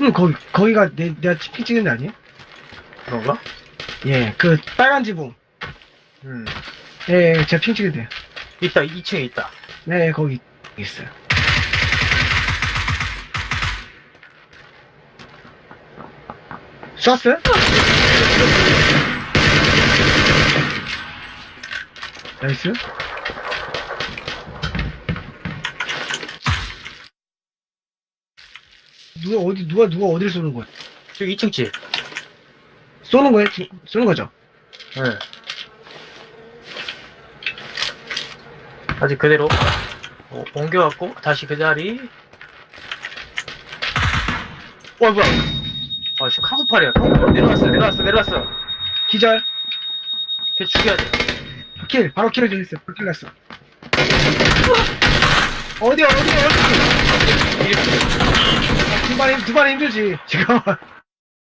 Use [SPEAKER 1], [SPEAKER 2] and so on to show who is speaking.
[SPEAKER 1] 응, 거기, 거기가 내, 내가 피 찍은 데 아니에요?
[SPEAKER 2] 그런가?
[SPEAKER 1] 예, 그 빨간 지붕.
[SPEAKER 2] 음.
[SPEAKER 1] 예, 예, 제가 핑 찍은 데요.
[SPEAKER 2] 있다, 2층에 있다.
[SPEAKER 1] 네, 거기 있어요. 쐈어요? 나이스. 누가 어디 누가 누가 어디를 쏘는 거야?
[SPEAKER 2] 저기 2층 집.
[SPEAKER 1] 쏘는? 지금 쏘는 거죠?
[SPEAKER 2] 네. 아직 그대로 어, 옮겨갖고 다시 그 자리. 와 뭐야? 아 지금 카고팔이야. 카고팔. 내려왔어, 내려왔어, 내려왔어.
[SPEAKER 1] 기절.
[SPEAKER 2] 걔 죽여야 돼.
[SPEAKER 1] 킬 바로 킬을. 바로 킬 났어. 어디 어디 어디? 두 발이 두 발이 힘들지. 지금